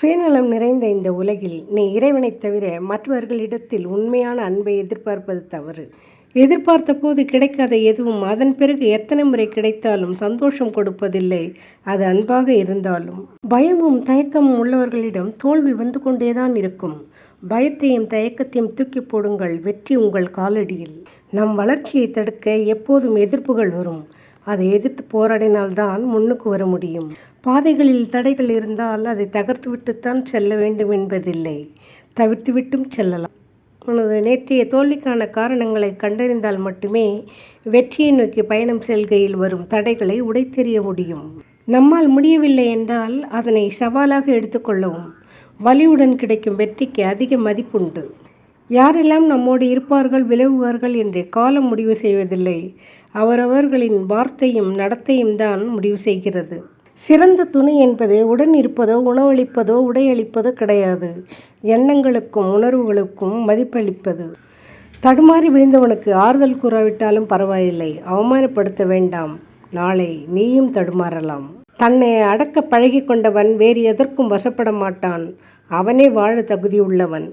சுயநலம் நிறைந்த இந்த உலகில் நீ இறைவனைத் தவிர மற்றவர்களிடத்தில் உண்மையான அன்பை எதிர்பார்ப்பது தவறு. எதிர்பார்த்த போது கிடைக்காத எதுவும் அதன் பிறகு எத்தனை முறை கிடைத்தாலும் சந்தோஷம் கொடுப்பதில்லை. அது அன்பாக இருந்தாலும். பயமும் தயக்கமும் உள்ளவர்களிடம் தோல்வி வந்து கொண்டேதான் இருக்கும். பயத்தையும் தயக்கத்தையும் தூக்கி போடுங்கள். வெற்றி உங்கள் காலடியில். நம் வளர்ச்சியை தடுக்க எப்போதும் எதிர்ப்புகள் வரும். அதை எதிர்த்து போராடினால்தான் முன்னுக்கு வர முடியும். பாதைகளில் தடைகள் இருந்தால் அதை தகர்த்துவிட்டுத்தான் செல்ல வேண்டும் என்பதில்லை. தவிர்த்துவிட்டும் செல்லலாம். உனது நேற்றைய தோல்விக்கான காரணங்களை கண்டறிந்தால் மட்டுமே வெற்றியை நோக்கி பயணம் செல்கையில் வரும் தடைகளை உடைத்தெறிய முடியும். நம்மால் முடியவில்லை என்றால் அதனை சவாலாக எடுத்துக்கொள்ளவும் வலியுடன் கிடைக்கும் வெற்றிக்கு அதிக மதிப்புண்டு. யாரெல்லாம் நம்மோடு இருப்பார்கள் விலகுவார்கள் என்று காலம் முடிவு செய்வதில்லை. அவரவர்களின் வார்த்தையும் நடத்தையும் தான் முடிவு செய்கிறது. சிறந்த துணை என்பது உடன் இருப்பதோ உணவளிப்பதோ உடையளிப்பதோ கிடையாது. எண்ணங்களுக்கும் உணர்வுகளுக்கும் மதிப்பளிப்பது. தடுமாறி விழுந்தவனுக்கு ஆறுதல் கூறாவிட்டாலும் பரவாயில்லை. அவமானப்படுத்த வேண்டாம். நாளை நீயும் தடுமாறலாம். தன்னை அடக்க பழகி கொண்டவன் வேறு எதற்கும் வசப்பட மாட்டான். அவனே வாழ தகுதியுள்ளவன்.